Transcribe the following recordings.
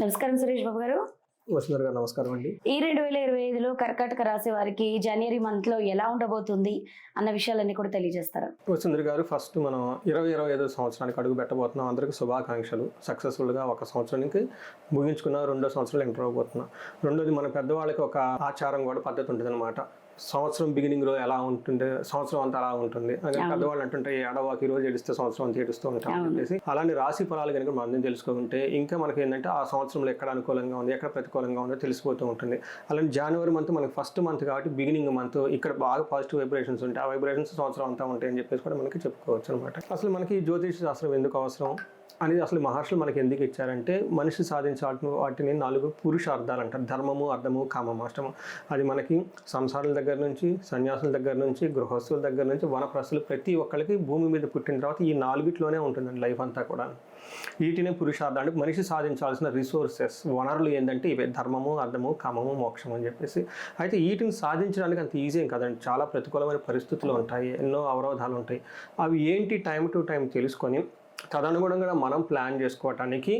నమస్కారం సురేష్ బాబు గారు. వసుంధర గారు నమస్కారం అండి. ఈ రెండు వేల ఇరవై ఐదులో కర్కాటక రాశి వారికి జనవరి మంత్లో ఎలా ఉండబోతుంది అన్న విషయాలన్నీ కూడా తెలియజేస్తారా? వసుంధర గారు ఫస్ట్ మనం ఇరవై ఇరవై ఐదో సంవత్సరానికి అడుగు పెట్టబోతున్నాం. అందరికీ శుభాకాంక్షలు. సక్సెస్ఫుల్గా ఒక సంవత్సరానికి ముగించుకున్న రెండో సంవత్సరాలు ఎంటర్ అవబోతున్నాం రెండోది మన పెద్దవాళ్ళకి ఒక ఆచారం కూడా పద్ధతి ఉంటుంది అనమాట సంవత్సరం బిగినింగ్లో ఎలా ఉంటుంది సంవత్సరం అంతా అలా ఉంటుంది. అవును. పెద్దవాళ్ళు అంటుంటే ఏడవాకి ఈ రోజు ఏడిస్తే సంవత్సరం అంతా ఏడుస్తూ ఉంటాం. చెప్పేసి. అలాంటి రాశి ఫలాలు కనుక మనం తెలుసుకుంటే ఇంకా మనకి ఏంటంటే ఆ సంవత్సరంలో ఎక్కడ అనుకూలంగా ఉంది ఎక్కడ ప్రతికూలంగా ఉందో తెలిసిపోతూ ఉంటుంది. అలాంటి జనవరి మంత్ మనకి ఫస్ట్ మంత్ కాబట్టి బిగినింగ్ మంత్ ఇక్కడ బాగా పాజిటివ్ వైబ్రేషన్స్ ఉంటాయి. ఆ వైబ్రేషన్స్ సంవత్సరం అంతా ఉంటాయి అని చెప్పేసి కూడా మనకి చెప్పుకోవచ్చు అనమాట అసలు మనకి జ్యోతిష శాస్త్రం ఎందుకు అవసరం? అనేది అసలు మహర్షులు మనకి ఎందుకు ఇచ్చారంటే మనిషి సాధించాల్సిన వాటిని నాలుగు పురుషార్థాలు అంటారు. ధర్మము అర్థము కామము అష్టము. అది మనకి సంసారాల దగ్గర నుంచి సన్యాసుల దగ్గర నుంచి గృహస్థుల దగ్గర నుంచి వనప్రస్తులు ప్రతి ఒక్కరికి భూమి మీద పుట్టిన తర్వాత ఈ నాలుగిట్లోనే ఉంటుందండి లైఫ్ అంతా కూడా వీటినే పురుషార్థం అంటే మనిషి సాధించాల్సిన రిసోర్సెస్ వనరులు ఏంటంటే ఇవే. ధర్మము అర్థము కామము మోక్షము అని చెప్పేసి. అయితే వీటిని సాధించడానికి అంత ఈజీ ఏం కదండి. చాలా ప్రతికూలమైన పరిస్థితులు ఉంటాయి. ఎన్నో అవరోధాలు ఉంటాయి. అవి ఏంటి? టైం టు టైం తెలుసుకొని తదనుగుణంగా మనం ప్లాన్ చేసుకోవటానికి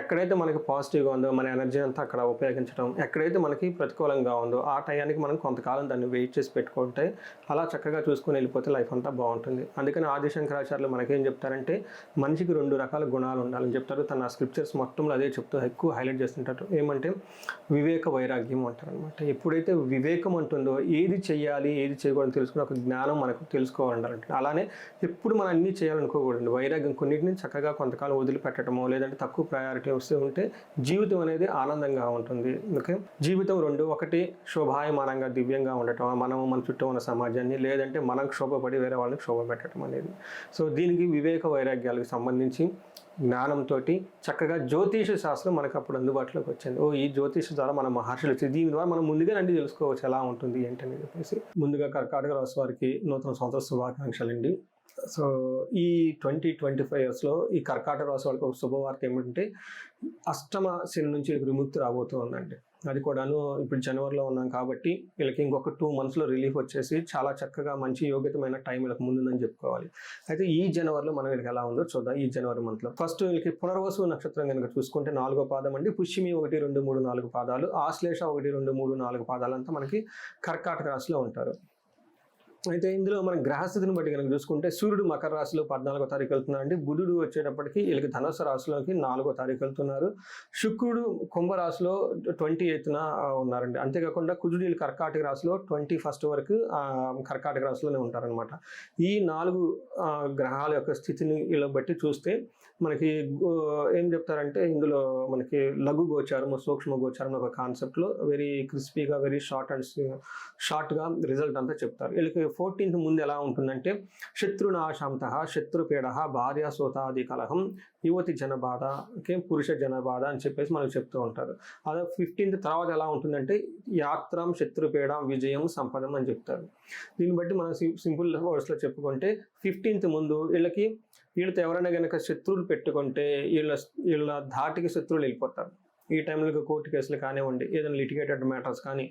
ఎక్కడైతే మనకి పాజిటివ్గా ఉందో మన ఎనర్జీ అంతా అక్కడ ఉపయోగించడం ఎక్కడైతే మనకి ప్రతికూలంగా ఉందో ఆ టయానికి మనం కొంతకాలం దాన్ని వెయిట్ చేసి పెట్టుకుంటే అలా చక్కగా చూసుకొని వెళ్ళిపోతే లైఫ్ అంతా బాగుంటుంది. అందుకని ఆదిశంకరాచార్యులు మనకేం చెప్తారంటే మనిషికి రెండు రకాల గుణాలు ఉండాలని చెప్తారు. తన స్క్రిప్చర్స్ మొత్తంలో అదే చెప్తూ ఎక్కువ హైలైట్ చేస్తుంటారు. ఏమంటే వివేక వైరాగ్యం అంటారు అనమాట ఎప్పుడైతే వివేకం ఉంటుందో ఏది చేయాలి ఏది చేయకూడదు తెలుసుకుని ఒక జ్ఞానం మనకు తెలుసుకోవాలంటారంటే. అలానే ఎప్పుడు మనం అన్నీ చేయాలనుకోకూడదు వైరాగ్యం కొన్నిటిని చక్కగా కొంతకాలం వదిలిపెట్టడమో లేదంటే తక్కువ ప్రయారిటీ వస్తూ ఉంటే జీవితం అనేది ఆనందంగా ఉంటుంది. ఓకే? జీవితం రెండు ఒకటి శోభాయమానంగా దివ్యంగా ఉండటం మనము మన చుట్టూ ఉన్న సమాజాన్ని లేదంటే మనకు శోభపడి వేరే వాళ్ళకి శోభ పెట్టడం అనేది. సో దీనికి వివేక వైరాగ్యాలకు సంబంధించి జ్ఞానంతో చక్కగా జ్యోతిష శాస్త్రం మనకు అప్పుడు అందుబాటులోకి వచ్చింది. ఓ ఈ జ్యోతిష ద్వారా మన మహర్షులు వచ్చి దీని ద్వారా మనం ముందుగా నండి తెలుసుకోవచ్చు ఎలా ఉంటుంది ఏంటని చెప్పేసి. ముందుగా కర్కాటక రాశి వారికి నూతన సంవత్సర శుభాకాంక్షలు అండి సో ఈ ట్వంటీ ట్వంటీ ఫైవ్ ఇయర్స్లో ఈ కర్కాటక రాశి వాళ్ళకి ఒక శుభవార్త ఏమిటంటే అష్టమ శని నుంచి విముక్తి రాబోతూ ఉందండి అది కూడాను ఇప్పుడు జనవరిలో ఉన్నాం కాబట్టి వీళ్ళకి ఇంకొక టూ మంత్స్లో రిలీఫ్ వచ్చేసి చాలా చక్కగా మంచి యోగ్యతమైన టైం వీళ్ళకి ముందుందని చెప్పుకోవాలి. అయితే ఈ జనవరిలో మనం వీళ్ళకి ఎలా ఉందో చూద్దాం ఈ జనవరి మంత్లో. ఫస్ట్ వీళ్ళకి పునర్వసు నక్షత్రం కనుక చూసుకుంటే నాలుగో పాదం అండి. పుష్యమి ఒకటి రెండు మూడు నాలుగు పాదాలు. ఆశ్లేష ఒకటి రెండు మూడు నాలుగు పాదాలు అంతా మనకి కర్కాటక రాశిలో ఉంటారు. అయితే ఇందులో మన గ్రహస్థితిని బట్టి కనుక చూసుకుంటే సూర్యుడు మకర రాశిలో పద్నాలుగో తారీఖు వెళ్తున్నారండి బుధుడు వచ్చేటప్పటికి వీళ్ళకి ధనుసు రాశిలోకి నాలుగో తారీఖు వెళ్తున్నారు. శుక్రుడు కుంభరాశిలో ట్వంటీ ఎయిత్న ఉన్నారండి. అంతేకాకుండా కుజుడు వీళ్ళు కర్కాటక రాశిలో ట్వంటీ ఫస్ట్ వరకు కర్కాటక రాశిలోనే ఉంటారనమాట ఈ నాలుగు గ్రహాల యొక్క స్థితిని ఇలా బట్టి చూస్తే మనకి ఏం చెప్తారంటే ఇందులో మనకి లఘు గోచారము సూక్ష్మ గోచారం ఒక కాన్సెప్ట్లో వెరీ క్రిస్పీగా వెరీ షార్ట్ అండ్ షార్ట్గా రిజల్ట్ అంతా చెప్తారు. వీళ్ళకి ఫోర్టీన్త్ ముందు ఎలా ఉంటుందంటే శత్రునాశాంత శత్రుపీడ భార్య సోతాది కలహం యువతి జనబాధ ఓకే పురుష జనబాధ అని చెప్పేసి మనకు చెప్తూ ఉంటారు. అదే ఫిఫ్టీన్త్ తర్వాత ఎలా ఉంటుందంటే యాత్రం శత్రుపీడ విజయం సంపదం అని చెప్తారు. దీన్ని బట్టి మనం సింపుల్ వర్డ్స్లో చెప్పుకుంటే ఫిఫ్టీన్త్ ముందు వీళ్ళకి వీళ్ళతో ఎవరైనా కనుక శత్రువులు పెట్టుకుంటే వీళ్ళ వీళ్ళ ధాటికి శత్రువులు వెళ్ళిపోతారు. ఈ టైంలో కోర్టు కేసులు కానివ్వండి ఏదైనా లిటిగేటెడ్ మ్యాటర్స్ కానీ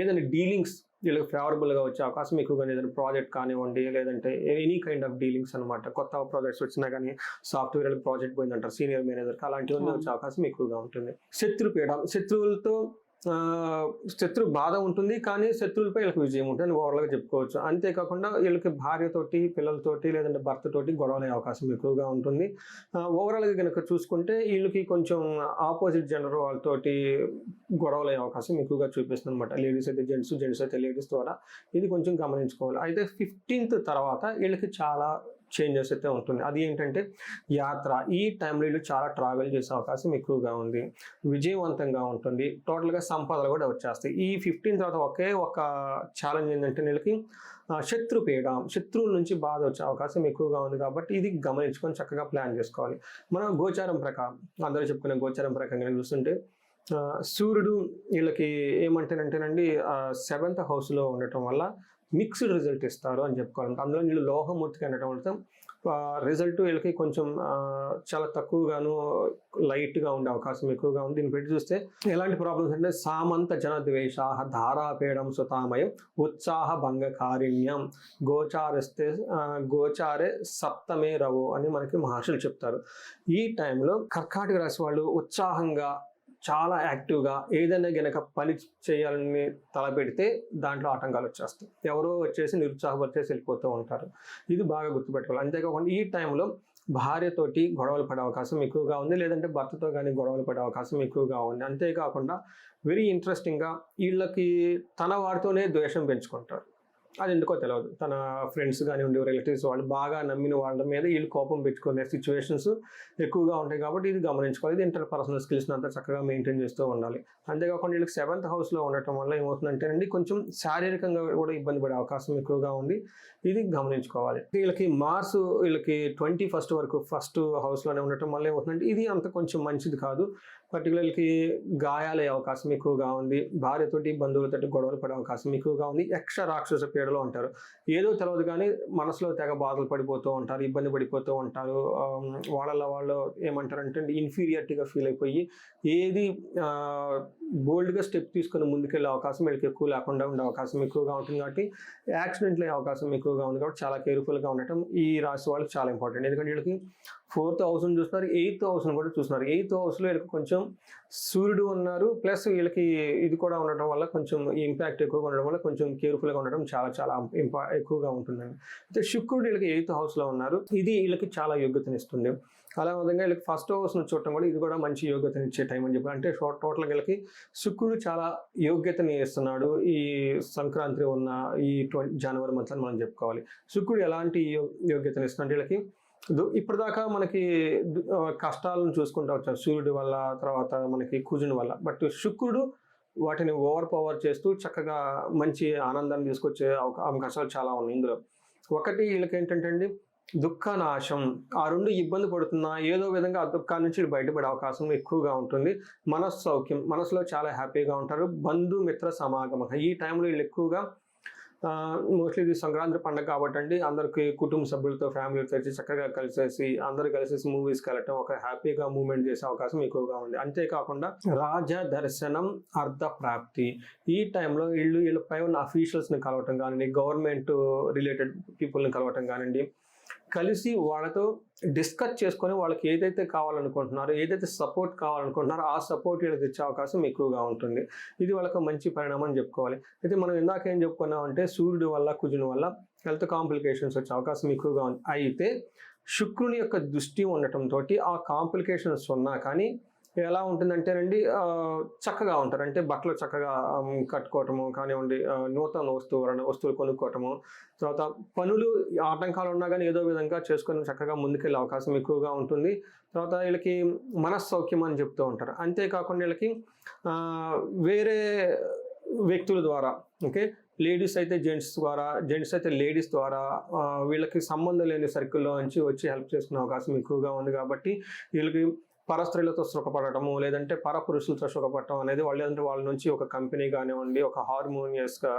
ఏదైనా డీలింగ్స్ వీళ్ళకి ఫేవరబుల్గా వచ్చే అవకాశం ఎక్కువగా ఏదైనా ప్రాజెక్ట్ కానివ్వండి లేదంటే ఎనీ కైండ్ ఆఫ్ డీలింగ్స్ అనమాట కొత్త ప్రాజెక్ట్స్ వచ్చినా కానీ సాఫ్ట్వేర్ ప్రాజెక్ట్ పోయిందంటారు సీనియర్ మేనేజర్కి అలాంటివన్నీ వచ్చే అవకాశం ఎక్కువగా ఉంటుంది. శత్రుపీడ శత్రువులతో ఆ, శత్రు బాధ ఉంటుంది కానీ శత్రువులపై వీళ్ళకి విజయం ఉంటుంది అని ఓవరాల్గా చెప్పుకోవచ్చు. అంతేకాకుండా వీళ్ళకి భార్యతోటి పిల్లలతోటి లేదంటే భర్తతోటి గొడవలే అవకాశం ఎక్కువగా ఉంటుంది. ఓవరాల్గా కనుక చూసుకుంటే వీళ్ళకి కొంచెం ఆపోజిట్ జెండర్ వాళ్ళతోటి గొడవలయ్యే అవకాశం ఎక్కువగా చూపిస్తుంది అనమాట లేడీస్ అయితే జెంట్స్ జెంట్స్ అయితే లేడీస్ ద్వారా. ఇది కొంచెం గమనించుకోవాలి. అయితే ఫిఫ్టీన్త్ తర్వాత వీళ్ళకి చాలా చేంజెస్ అయితే ఉంటుంది. అది ఏంటంటే యాత్ర. ఈ టైంలో వీళ్ళు చాలా ట్రావెల్ చేసే అవకాశం ఎక్కువగా ఉంది. విజయవంతంగా ఉంటుంది. టోటల్గా సంపదలు కూడా వచ్చేస్తాయి. ఈ ఫిఫ్టీన్ తర్వాత ఒకే ఒక ఛాలెంజ్ ఏంటంటే వీళ్ళకి శత్రు శత్రుపీడ శత్రువుల నుంచి బాధ వచ్చే అవకాశం ఎక్కువగా ఉంది కాబట్టి ఇది గమనించుకొని చక్కగా ప్లాన్ చేసుకోవాలి. మనం గోచారం ప్రకారం అందరూ చెప్పుకునే గోచారం ప్రకారం చూస్తుంటే సూర్యుడు వీళ్ళకి ఏమంటేనంటేనండి సెవెంత్ హౌస్లో ఉండటం వల్ల మిక్స్డ్ రిజల్ట్ ఇస్తారు అని చెప్పుకోవాలి. అందులో వీళ్ళు లోహమూర్తికి అనటం రిజల్ట్ వీళ్ళకి కొంచెం చాలా తక్కువగాను లైట్గా ఉండే అవకాశం ఎక్కువగా ఉంది. దీన్ని పెట్టి చూస్తే ఎలాంటి ప్రాబ్లమ్స్ అంటే సామంత జన ద్వేష ధారాపేడం సుతామయం ఉత్సాహ భంగ గోచారిస్తే గోచారే సప్తమే రవు అని మనకి మహర్షులు చెప్తారు. ఈ టైంలో కర్కాటక రాశి వాళ్ళు ఉత్సాహంగా చాలా యాక్టివ్గా ఏదైనా గనక పని చేయాలని తలపెడితే దాంట్లో ఆటంకాలు వచ్చేస్తాయి. ఎవరో వచ్చేసి నిరుత్సాహపరిచేసి వెళ్ళిపోతూ ఉంటారు. ఇది బాగా గుర్తుపెట్టుకోవాలి. అంతేకాకుండా ఈ టైంలో భార్యతోటి గొడవలు పడే అవకాశం ఎక్కువగా ఉంది. లేదంటే భర్తతో కానీ గొడవలు పడే అవకాశం ఎక్కువగా ఉంది. అంతేకాకుండా వెరీ ఇంట్రెస్టింగ్గా వీళ్ళకి తన వారితోనే ద్వేషం పెంచుకుంటారు. అది ఎందుకో తెలియదు తన ఫ్రెండ్స్ కానివ్వండి రిలేటివ్స్ వాళ్ళు బాగా నమ్మిన వాళ్ళ మీద వీళ్ళు కోపం పెట్టుకునే సిచ్యువేషన్స్ ఎక్కువగా ఉంటాయి కాబట్టి ఇది గమనించుకోవాలి. ఇది ఇంటర్ పర్సనల్ స్కిల్స్ అంతా చక్కగా మెయింటైన్ చేస్తూ ఉండాలి. అంతేకాకుండా వీళ్ళకి సెవెంత్ హౌస్లో ఉండటం వల్ల ఏమవుతుందంటే అండి కొంచెం శారీరకంగా కూడా ఇబ్బంది పడే అవకాశం ఎక్కువగా ఉంది. ఇది గమనించుకోవాలి. వీళ్ళకి మార్స్ వీళ్ళకి ట్వంటీ ఫస్ట్ వరకు ఫస్ట్ హౌస్లోనే ఉండటం వల్ల ఏమవుతుందంటే ఇది అంత కొంచెం మంచిది కాదు. పర్టికులర్కి గాయాలయ్యే అవకాశం ఎక్కువగా ఉంది. భార్యతోటి బంధువులతోటి గొడవలు పడే అవకాశం ఎక్కువగా ఉంది. యక్ష రాక్షస పీడలో ఉంటారు. ఏదో తెలియదు కానీ మనసులో తెగ బాధలు పడిపోతూ ఉంటారు ఇబ్బంది పడిపోతూ ఉంటారు. వాళ్ళ వాళ్ళు ఏమంటారంటే ఇన్ఫీరియారిటీగా ఫీల్ అయిపోయి ఏది బోల్డ్గా స్టెప్ తీసుకొని ముందుకెళ్ళే అవకాశం వీళ్ళకి ఎక్కువ లేకుండా ఉండే అవకాశం ఎక్కువగా ఉంటుంది కాబట్టి యాక్సిడెంట్లు అయ్యే అవకాశం ఎక్కువగా ఉంది కాబట్టి చాలా కేర్ఫుల్గా ఉండటం ఈ రాశి వాళ్ళకి చాలా ఇంపార్టెంట్. ఎందుకంటే వీళ్ళకి ఫోర్త్ హౌస్ని చూస్తున్నారు ఎయిత్ హౌస్ని కూడా చూస్తున్నారు. ఎయిత్ హౌస్లో వీళ్ళకి కొంచెం సూర్యుడు ఉన్నారు ప్లస్ వీళ్ళకి ఇది కూడా ఉండటం వల్ల కొంచెం ఇంపాక్ట్ ఎక్కువగా ఉండడం వల్ల కొంచెం కేర్ఫుల్గా ఉండడం చాలా చాలా ఇంపా ఎక్కువగా ఉంటుందండి. అయితే శుక్రుడు వీళ్ళకి ఎయిత్ హౌస్లో ఉన్నారు. ఇది వీళ్ళకి చాలా యోగ్యతనిస్తుంది. అలా విధంగా వీళ్ళకి ఫస్ట్ హౌస్ను చూడటం కూడా ఇది కూడా మంచి యోగ్యతనిచ్చే టైం అని చెప్పి అంటే టోటల్గా వీళ్ళకి శుక్రుడు చాలా యోగ్యతని ఇస్తున్నాడు. ఈ సంక్రాంతి ఉన్న ఈ జనవరి మంత్ అని మనం చెప్పుకోవాలి. శుక్రుడు ఎలాంటి యోగ్యతను యోగ్యతని ఇస్తున్నాడు వీళ్ళకి ఇప్పటిదాకా మనకి కష్టాలను చూసుకుంటూ వచ్చాం సూర్యుడి వల్ల తర్వాత మనకి కుజుని వల్ల. బట్ శుక్రుడు వాటిని ఓవర్ పవర్ చేస్తూ చక్కగా మంచి ఆనందాన్ని తీసుకొచ్చే అవకా- అవకాశాలు చాలా ఉన్నాయి ఇందులో. ఒకటి వీళ్ళకి ఏంటంటే అండి దుఃఖనాశం. ఆ రెండు ఇబ్బంది పడుతున్నా ఏదో విధంగా ఆ దుఃఖాన్ని నుంచి బయటపడే అవకాశం ఎక్కువగా ఉంటుంది. మనస్సు సౌఖ్యం మనసులో చాలా హ్యాపీగా ఉంటారు. బంధుమిత్ర సమాగమ. ఈ టైంలో వీళ్ళు ఎక్కువగా మోస్ట్లీ ఇది సంక్రాంతి పండుగ కాబట్టి అండి అందరికి కుటుంబ సభ్యులతో ఫ్యామిలీతో వచ్చి చక్కగా కలిసేసి అందరు కలిసేసి మూవీస్కి వెళ్ళటం ఒక హ్యాపీగా మూమెంట్ చేసే అవకాశం ఎక్కువగా ఉంది. అంతేకాకుండా రాజ దర్శనం అర్ధ ప్రాప్తి. ఈ టైంలో వీళ్ళు వీళ్ళపై ఉన్న అఫీషియల్స్ని కలవటం కానివ్వండి గవర్నమెంట్ రిలేటెడ్ పీపుల్ని కలవటం కానివ్వండి కలిసి వాళ్ళతో డిస్కస్ చేసుకొని వాళ్ళకి ఏదైతే కావాలనుకుంటున్నారో ఏదైతే సపోర్ట్ కావాలనుకుంటున్నారో ఆ సపోర్ట్ వీళ్ళకి ఇచ్చే అవకాశం ఎక్కువగా ఉంటుంది. ఇది వాళ్ళకి మంచి పరిణామం అని చెప్పుకోవాలి. అయితే మనం ఇందాక ఏం చెప్పుకున్నామంటే సూర్యుడు వల్ల కుజుని వల్ల హెల్త్ కాంప్లికేషన్స్ వచ్చే అవకాశం ఎక్కువగా ఉంది. అయితే శుక్రుని యొక్క దృష్టి ఉండటంతో ఆ కాంప్లికేషన్స్ ఉన్నా కానీ ఎలా ఉంటుందంటేనండి చక్కగా ఉంటారు. అంటే బట్టలు చక్కగా కట్టుకోవటము కానివ్వండి నూతన వస్తువు వస్తువులు కొనుక్కోవటము. తర్వాత పనులు ఆటంకాలు ఉన్నా కానీ ఏదో విధంగా చేసుకొని చక్కగా ముందుకెళ్ళే అవకాశం ఎక్కువగా ఉంటుంది. తర్వాత వీళ్ళకి మనస్సౌక్యం అని చెప్తూ ఉంటారు. అంతేకాకుండా వీళ్ళకి వేరే వ్యక్తుల ద్వారా ఓకే? లేడీస్ అయితే జెంట్స్ ద్వారా జెంట్స్ అయితే లేడీస్ ద్వారా వీళ్ళకి సంబంధం లేని సర్కిల్లో నుంచి వచ్చి హెల్ప్ చేసుకునే అవకాశం ఎక్కువగా ఉంది కాబట్టి వీళ్ళకి పరస్త్రీలతో సుఖపడటము లేదంటే పరపురుషులతో సుఖపడటం అనేది వాళ్ళు లేదంటే వాళ్ళ నుంచి ఒక కంపెనీ కానివ్వండి ఒక హార్మోనియస్గా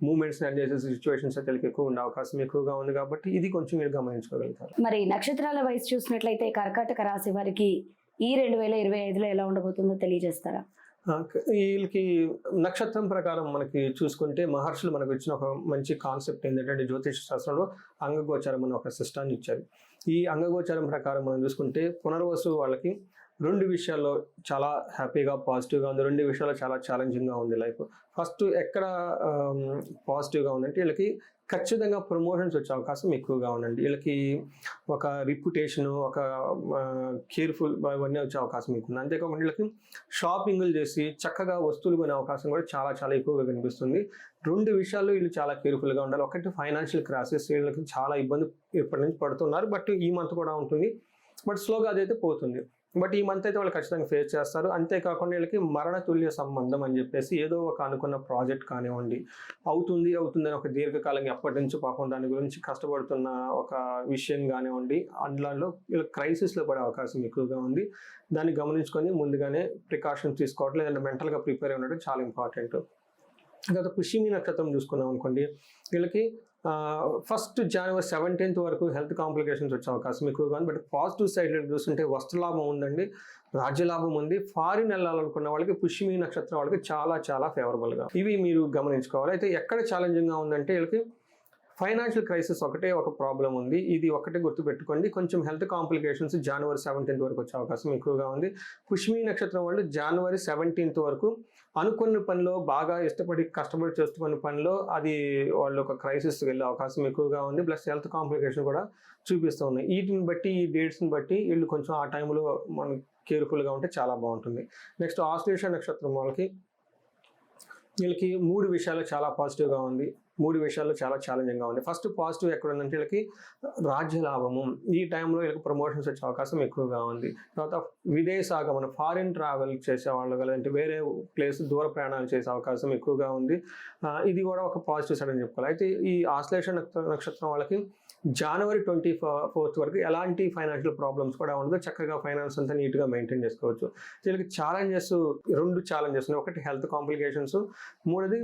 మూమెంట్స్ చేసే సిచ్యువేషన్స్ అయితే ఎక్కువ ఉండే అవకాశం ఎక్కువగా ఉంది కాబట్టి ఇది కొంచెం మీరు గమనించుకోగలుగుతారు. మరి నక్షత్రాల వయసు చూసినట్లయితే కర్కాటక రాశి వారికి ఈ రెండు వేల ఇరవై ఐదులో ఎలా ఉండబోతుందో తెలియజేస్తారా? వీళ్ళకి నక్షత్రం ప్రకారం మనకి చూసుకుంటే మహర్షులు మనకు ఇచ్చిన ఒక మంచి కాన్సెప్ట్ ఏంటంటే జ్యోతిష శాస్త్రంలో అంగగోచారం అనే ఒక సిస్టాన్ని ఇచ్చారు. ఈ అంగగోచారం ప్రకారం మనం చూసుకుంటే పునర్వసు వాళ్ళకి రెండు విషయాల్లో చాలా హ్యాపీగా పాజిటివ్గా ఉంది. రెండు విషయాల్లో చాలా ఛాలెంజింగ్గా ఉంది లైఫ్. ఫస్ట్ ఎక్కడ పాజిటివ్గా ఉందంటే వీళ్ళకి ఖచ్చితంగా ప్రమోషన్స్ వచ్చే అవకాశం ఎక్కువగా ఉందండి. వీళ్ళకి ఒక రిప్యుటేషను ఒక కేర్ఫుల్ ఇవన్నీ వచ్చే అవకాశం ఎక్కువ ఉంది. అంతేకాకుండా వీళ్ళకి షాపింగ్లు చేసి చక్కగా వస్తువులు కొనే అవకాశం కూడా చాలా చాలా ఎక్కువగా కనిపిస్తుంది. రెండు విషయాల్లో వీళ్ళు చాలా కేర్ఫుల్గా ఉండాలి. ఒకటి ఫైనాన్షియల్ క్రాసెస్ వీళ్ళకి చాలా ఇబ్బంది ఇప్పటి నుంచి పడుతున్నారు. బట్ ఈ మంత్ కూడా ఉంటుంది. బట్ స్లోగా అదైతే పోతుంది. బట్ ఈ మంత్ అయితే వాళ్ళు ఖచ్చితంగా ఫేస్ చేస్తారు. అంతేకాకుండా వీళ్ళకి మరణ తుల్య సంబంధం అని చెప్పేసి ఏదో ఒక అనుకున్న ప్రాజెక్ట్ కానివ్వండి అవుతుంది అవుతుంది అని ఒక దీర్ఘకాలంగా ఎప్పటి నుంచి పాపం దాని గురించి కష్టపడుతున్న ఒక విషయం కానివ్వండి అందులో వీళ్ళకి క్రైసిస్లో పడే అవకాశం ఎక్కువగా ఉంది. దాన్ని గమనించుకొని ముందుగానే ప్రికాషన్స్ తీసుకోవడం లేదంటే మెంటల్గా ప్రిపేర్ అయి ఉండడం చాలా ఇంపార్టెంట్ తర్వాత పుష్యమి నక్షత్రం చూసుకున్నాం అనుకోండి. వీళ్ళకి ఫస్ట్ జనవరి సెవెంటీన్త్ వరకు హెల్త్ కాంప్లికేషన్స్ వచ్చే అవకాశం ఎక్కువగా ఉంది బట్ పాజిటివ్ సైడ్ చూస్తుంటే వస్త్రలాభం ఉందండి రాజ్యలాభం ఉంది. ఫారిన్ వెళ్ళాలనుకున్న వాళ్ళకి పుష్యమి నక్షత్రం వాళ్ళకి చాలా చాలా ఫేవరబుల్గా ఇవి మీరు గమనించుకోవాలి. అయితే ఎక్కడ ఛాలెంజింగ్గా ఉందంటే వీళ్ళకి ఫైనాన్షియల్ క్రైసిస్ ఒకటే ఒక ప్రాబ్లం ఉంది. ఇది ఒకటే గుర్తుపెట్టుకోండి. కొంచెం హెల్త్ కాంప్లికేషన్స్ జనవరి సెవెంటీన్త్ వరకు వచ్చే అవకాశం ఎక్కువగా ఉంది. పుష్మి నక్షత్రం వాళ్ళు జనవరి సెవెంటీన్త్ వరకు అనుకున్న పనిలో బాగా ఇష్టపడి కష్టపడి చేస్తున్న పనిలో అది వాళ్ళు ఒక క్రైసిస్ వెళ్ళే అవకాశం ఎక్కువగా ఉంది. ప్లస్ హెల్త్ కాంప్లికేషన్ కూడా చూపిస్తూ ఉన్నాయి. వీటిని బట్టి ఈ డేట్స్ని బట్టి వీళ్ళు కొంచెం ఆ టైంలో మనం కేర్ఫుల్గా ఉంటే చాలా బాగుంటుంది. నెక్స్ట్ ఆశ్లేష నక్షత్రం వాళ్ళకి వీళ్ళకి మూడు విషయాలు చాలా పాజిటివ్గా ఉంది. మూడు విషయాల్లో చాలా ఛాలెంజింగ్గా ఉంది. ఫస్ట్ పాజిటివ్ ఎక్కడ ఉందంటే వీళ్ళకి రాజ్య లాభము. ఈ టైంలో వీళ్ళకి ప్రమోషన్స్ వచ్చే అవకాశం ఎక్కువగా ఉంది. తర్వాత విదేశాగమనం ఫారిన్ ట్రావెల్ చేసే వాళ్ళు లేదంటే వేరే ప్లేస్ దూర ప్రయాణాలు చేసే అవకాశం ఎక్కువగా ఉంది. ఇది కూడా ఒక పాజిటివ్ సైడ్ అని చెప్పుకోవాలి. అయితే ఈ ఆశ్లేష నక్షత్రం వాళ్ళకి జనవరి ట్వంటీ ఫోర్త్ వరకు ఎలాంటి ఫైనాన్షియల్ ప్రాబ్లమ్స్ కూడా ఉండదు. చక్కగా ఫైనాన్స్ అంతా నీట్గా మెయింటైన్ చేసుకోవచ్చు. వీళ్ళకి ఛాలెంజెస్ రెండు ఛాలెంజెస్ ఉన్నాయి. ఒకటి హెల్త్ కాంప్లికేషన్స్ మూడోది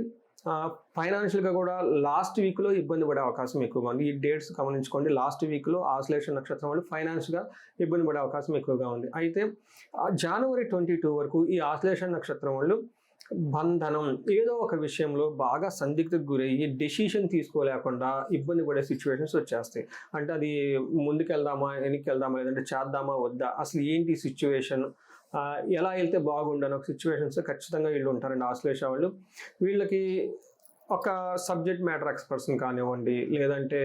ఫైనాన్షియల్గా కూడా లాస్ట్ వీక్లో ఇబ్బంది పడే అవకాశం ఎక్కువగా ఉంది. ఈ డేట్స్ గమనించుకోండి. లాస్ట్ వీక్లో ఆశ్లేష నక్షత్రం వాళ్ళు ఫైనాన్స్గా ఇబ్బంది పడే అవకాశం ఎక్కువగా ఉంది. అయితే జనవరి ట్వంటీ టూ వరకు ఈ ఆశ్లేష నక్షత్రం వాళ్ళు బంధనం ఏదో ఒక విషయంలో బాగా సందిగ్ధకు గురయ్యి డెసిషన్ తీసుకోలేకుండా ఇబ్బంది పడే సిచ్యువేషన్స్ వచ్చేస్తాయి. అంటే అది ముందుకెళ్దామా వెనక్కి వెళ్దామా లేదంటే చేద్దామా వద్దా అసలు ఏంటి సిచ్యువేషన్ ఎలా వెళ్తే బాగుండను ఒక సిచ్యువేషన్స్ ఖచ్చితంగా వీళ్ళు ఉంటారండి ఆశ్లేష వాళ్ళు. వీళ్ళకి ఒక సబ్జెక్ట్ మ్యాటర్ ఎక్స్పర్ట్స్ని కానివ్వండి లేదంటే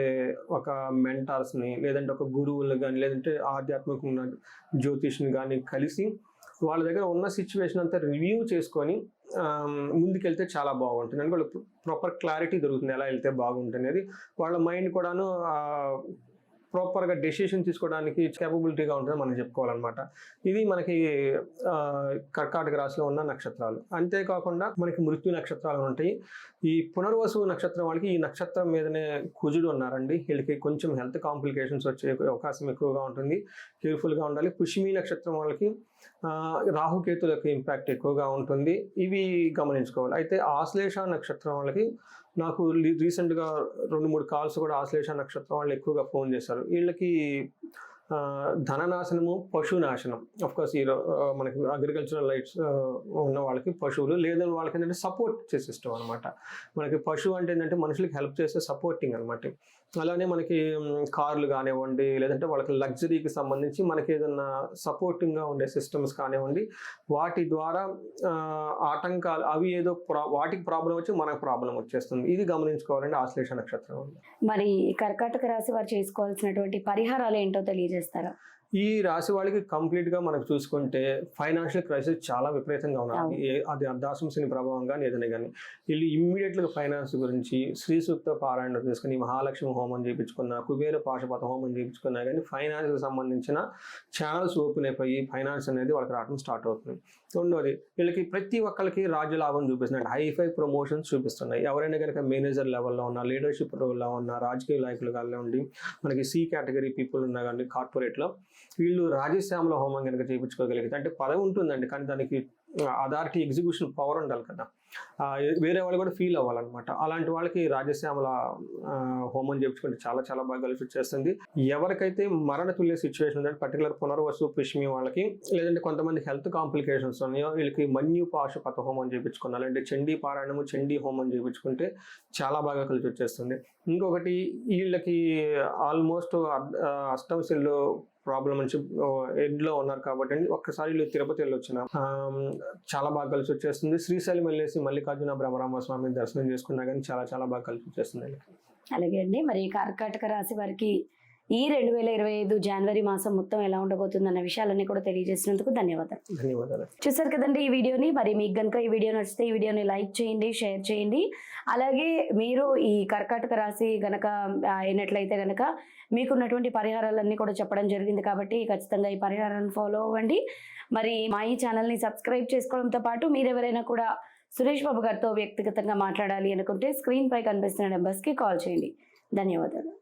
ఒక మెంటార్స్ని లేదంటే ఒక గురువులను కానీ లేదంటే ఆధ్యాత్మికంగా జ్యోతిష్ని కానీ కలిసి వాళ్ళ దగ్గర ఉన్న సిచ్యువేషన్ అంతా రివ్యూ చేసుకొని ముందుకెళ్తే చాలా బాగుంటుంది. అంటే వాళ్ళకి ప్రాపర్ క్లారిటీ దొరుకుతుంది ఎలా వెళ్తే బాగుంటుంది అనేది. వాళ్ళ మైండ్ కూడాను ప్రాపర్గా డెసిషన్ తీసుకోవడానికి కేపబిలిటీగా ఉంటుందని మనం చెప్పుకోవాలన్నమాట. ఇది మనకి కర్కాటక రాశిలో ఉన్న నక్షత్రాలు. అంతేకాకుండా మనకి మృత్యు నక్షత్రాలు ఉంటాయి. ఈ పునర్వసు నక్షత్రం వాళ్ళకి ఈ నక్షత్రం మీదనే కుజుడు ఉన్నారండి. వీళ్ళకి కొంచెం హెల్త్ కాంప్లికేషన్స్ వచ్చే అవకాశం ఎక్కువగా ఉంటుంది. కేర్ఫుల్గా ఉండాలి. పుష్మి నక్షత్రం వాళ్ళకి రాహుకేతులకు రాహుకేతుల యొక్క ఇంపాక్ట్ ఎక్కువగా ఉంటుంది. ఇవి గమనించుకోవాలి. అయితే ఆశ్లేష నక్షత్రం వాళ్ళకి నాకు రీసెంట్గా రెండు మూడు కాల్స్ కూడా ఆశ్లేష నక్షత్రం వాళ్ళు ఎక్కువగా ఫోన్ చేశారు. వీళ్ళకి ధననాశనము పశు నాశనం కోర్స్ ఈ మనకి అగ్రికల్చరల్ లైట్స్ ఉన్న వాళ్ళకి పశువులు లేదని వాళ్ళకి ఏంటంటే సపోర్ట్ చేసే ఇష్టం అనమాట మనకి పశువు అంటే ఏంటంటే మనుషులకి హెల్ప్ చేసే సపోర్టింగ్ అనమాట అలానే మనకి కార్లు కానివ్వండి లేదంటే వాళ్ళకి లగ్జరీకి సంబంధించి మనకి ఏదన్నా సపోర్టింగ్గా ఉండే సిస్టమ్స్ కానివ్వండి వాటి ద్వారా ఆటంకాలు అవి ఏదో ప్రా వాటికి ప్రాబ్లం వచ్చి మనకు ప్రాబ్లం వచ్చేస్తుంది. ఇది గమనించుకోవాలండి ఆశ్లేష నక్షత్రం. మరి ఈ కర్కాటక రాశి వారు చేసుకోవాల్సినటువంటి పరిహారాలు ఏంటో తెలియజేస్తారా? ఈ రాశి వాళ్ళకి కంప్లీట్గా మనకు చూసుకుంటే ఫైనాన్షియల్ క్రైసిస్ చాలా విపరీతంగా. ఏ- అది అర్ధాసం శని ప్రభావం కానీ ఏదైనా కానీ వీళ్ళు ఇమ్మీడియట్గా ఫైనాన్స్ గురించి శ్రీ సూక్త పారాయణ చేసుకుని మహాలక్ష్మి హోమం చేయించుకున్న కుబేర పాశుపత హోమం చేయించుకున్నా కానీ ఫైనాన్స్కి సంబంధించిన ఛానల్స్ ఓపెన్ అయిపోయి ఫైనాన్స్ అనేది వాళ్ళకి రావడం స్టార్ట్ అవుతుంది. రెండోది వీళ్ళకి ప్రతి ఒక్కరికి రాజ్య లాభం చూపిస్తున్నాయి హైఫై ప్రమోషన్స్ చూపిస్తున్నాయి. ఎవరైనా కనుక మేనేజర్ లెవెల్లో ఉన్న లీడర్షిప్ రోల్లో ఉన్న రాజకీయ నాయకులు ఉండి మనకి సి కేటగిరీ పీపుల్ ఉన్నా కానీ కార్పొరేట్లో వీళ్ళు రాజశ్యామల హోమం కనుక చేయించుకోగలిగితే అంటే పదవి ఉంటుందండి. కానీ దానికి అథారిటీ ఎగ్జిక్యూషన్ పవర్ ఉండాలి కదా. వేరే వాళ్ళు కూడా ఫీల్ అవ్వాలన్నమాట. అలాంటి వాళ్ళకి రాజశ్యామల హోమం చేయించుకుంటే చాలా చాలా బాగా కలిసి వచ్చేస్తుంది ఎవరికైతే మరణ తుల్య సిచ్యువేషన్ ఉందంటే పర్టికులర్ పునర్వసు పిష్మి వాళ్ళకి లేదంటే కొంతమంది హెల్త్ కాంప్లికేషన్స్ ఉన్నాయో వీళ్ళకి మన్యు పాశుపత హోమం చేయించుకున్నారు లేదంటే చండీ పారాయణము చండీ హోమం చేయించుకుంటే చాలా బాగా కలిసి వచ్చేస్తుంది ఇంకొకటి వీళ్ళకి ఆల్మోస్ట్ అష్టమశిల్లో ప్రాబ్లం నుంచి ఎండ్లో ఉన్నారు కాబట్టి అండి. ఒక్కసారి వీళ్ళు తిరుపతి వెళ్ళి వచ్చిన చాలా బాగా కలిసి వచ్చేస్తుంది. శ్రీశైలం వెళ్ళేసి మల్లికార్జున బ్రహ్మరామ స్వామి దర్శనం చేసుకున్నా కానీ చాలా చాలా బాగా కలిసి వచ్చేస్తుంది అలాగే అండి. మరి కర్కాటక రాశి వారికి ఈ రెండు వేల ఇరవై ఐదు జనవరి మాసం మొత్తం ఎలా ఉండబోతుంది అన్న విషయాలన్నీ కూడా తెలియజేసినందుకు ధన్యవాదాలు. ధన్యవాదాలు. చూసారు కదండి ఈ వీడియోని? మరి మీకు గనుక ఈ వీడియో నచ్చితే ఈ వీడియోని లైక్ చేయండి షేర్ చేయండి. అలాగే మీరు ఈ కర్కాటక రాశి గనక అయినట్లయితే గనక మీకున్నటువంటి పరిహారాలన్నీ కూడా చెప్పడం జరిగింది కాబట్టి ఖచ్చితంగా ఈ పరిహారాలను ఫాలో అవ్వండి. మరి మా ఈ ఛానల్ని సబ్స్క్రైబ్ చేసుకోవడంతో పాటు మీరు ఎవరైనా కూడా సురేష్ బాబు గారితో వ్యక్తిగతంగా మాట్లాడాలి అనుకుంటే స్క్రీన్ పై కనిపిస్తున్న నెంబర్స్కి కాల్ చేయండి. ధన్యవాదాలు.